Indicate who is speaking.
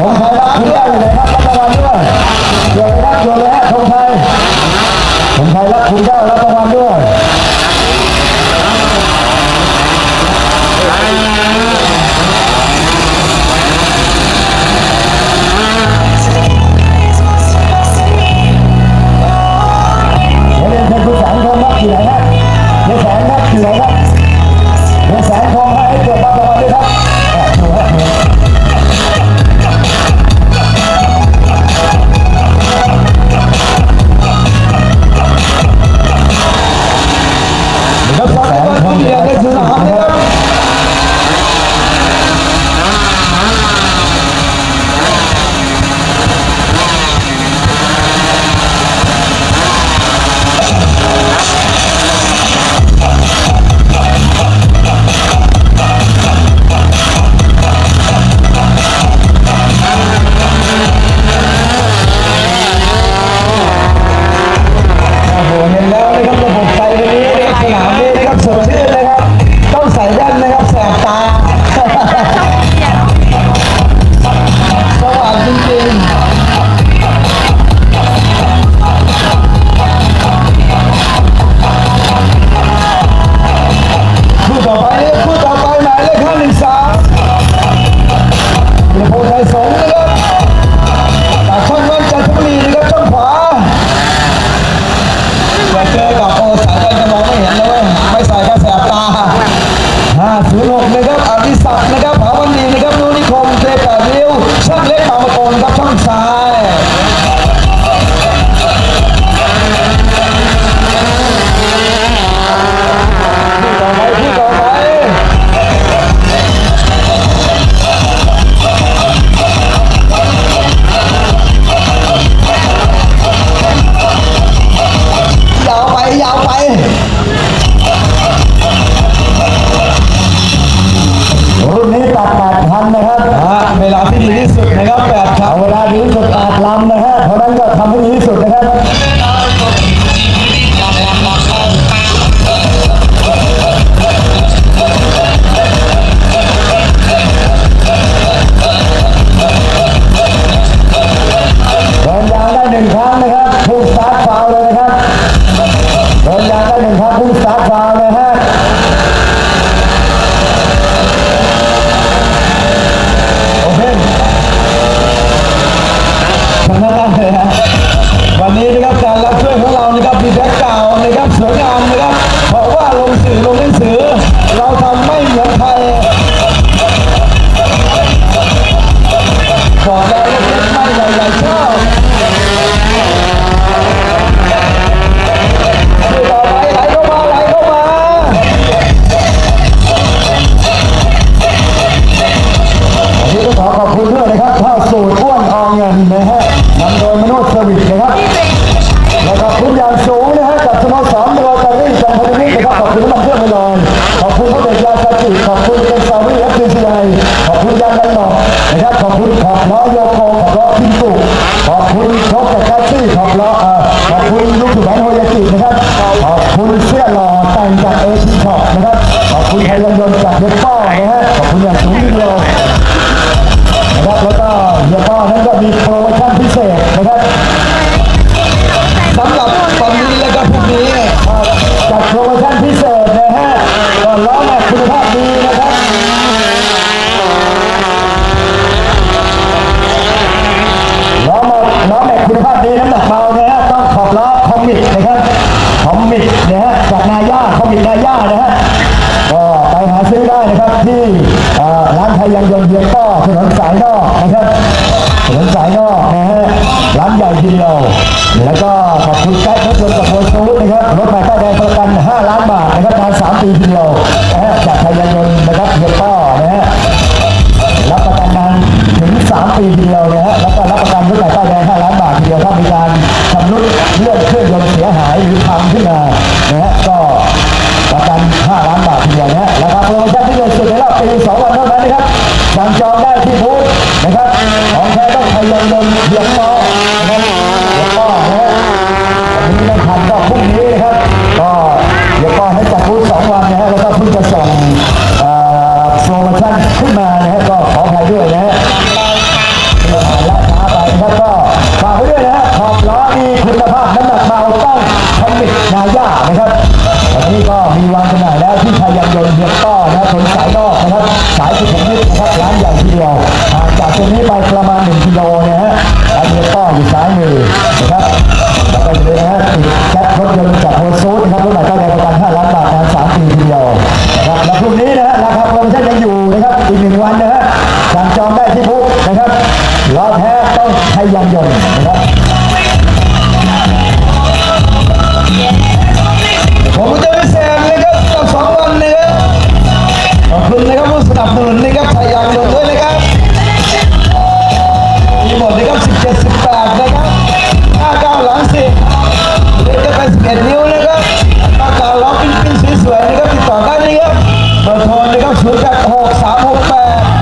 Speaker 1: ผมไทยรับคุณได้อยู่
Speaker 2: เลยครับรับรางวัลด้วยเดี๋ยวรับเดี๋ยวเลยฮะธงไทยผมไทยรับคุณได้รับรางวัลด้วย
Speaker 1: างเ
Speaker 2: ฟาวล์เลยฮะ
Speaker 1: โอเคทำหน้าได้เลยฮะวันนี้นะครับการรับช่วยของเรานะครับมีแบ็คกราวนะครับสวยงาม
Speaker 2: ขอบคุณครบจากแท็กซี่ขอบล้อเอ่อขอบคุณลูกสุพรรณโฮยากินะครับ ขอบคุณเสื้อหล่อแต่งจากเอชิช็อปนะครับ ขอบคุณไทยยนต์ยนต์จากเดป้อนะฮะ ขอบคุณอย่างสูงยิ่งเลยนะครับ แล้วก็เฮียป้อนั้นก็มีโปรโมชั่นพิเศษ นะฮะจากนาย่าคอมมิตนาย่านะฮะก็ไปหาซื้อได้นะครับที่ร้านไทยยางยนต์เพียงก็ถนนสายนอกนะครับถนนสายนอกนะฮะร้านใหญ่ทีเดียวแล้วก็ขอบคุณแก๊สรถยนต์กับโพลซูดนะครับรถใหม่ป้าแดงประกัน 5 ล้านบาทนะครับนาน3ปีทีเดียวนะฮะจากไทยยางยนต์นะครับเพียงก็นะฮะ ถึง3ปีทีเดียวเนะฮะแล้วก็รับประกันรถใหม่ป้ายแดง5ล้านบาททีเดียวถ้ามีการชำรุดเลื่อนเครื่องยนต์เสียหายหรือพังขึ้นมานะฮะก็ประกัน5ล้านบาททีเดียวนะฮะราคาโปรโมชั่นที่เด็ดสุดในรอบปี2วันเท่านั้นนะครับสั่งจองได้ที่บูธนะครับของแท้ต้องไทยยนต์ยนต์เพียงพอนะครับเพียงพอนะฮะวันนี้ไม่ทันก็พรุ่งนี้นะครับก็เดี๋ยวก็ให้จัดบูธ2วันนะฮะแล้วก็เพิ่งจะ มาย่านะครับตอนนี้ก็มีวางจำหน่ายแล้วที่ชายังยนต์เฮียต้อนะครับถนนสายนอกนะครับ สายสุขุมวิทนะครับร้านใหญ่ทีเดียวจากตรงนี้ไปประมาณ1กิโลนะฮะร้านเฮียต้ออยู่ซ้ายมือนะครับแล้วก็เลยนะฮะติดแก๊สรถยนต์จากโฮซูดนะครับรถหมายใต้แดงประกัน5ล้านบาทนาน3ปีทีเดียวนะครับแล้วพรุ่งนี้นะฮะราคาโปรโมชั่นยังอยู่นะครับอีกหนึ่งวันนะฮะสั่งจองได้ที่บุ๊กนะครับรอแท้ต้องใช้ยังยนนะครับ
Speaker 1: นับสนุนนะครับพยายามโดนด้วยนะครับมีหมดนะครับ17 18นะครับ59หลังสิเด็กจะไป11นิ้วนะครับปากกาล็อกปิ้นปิ้นสวยๆนะครับติดต่อได้นะครับเบอร์โทรนะครับ0 8 6 3 6 8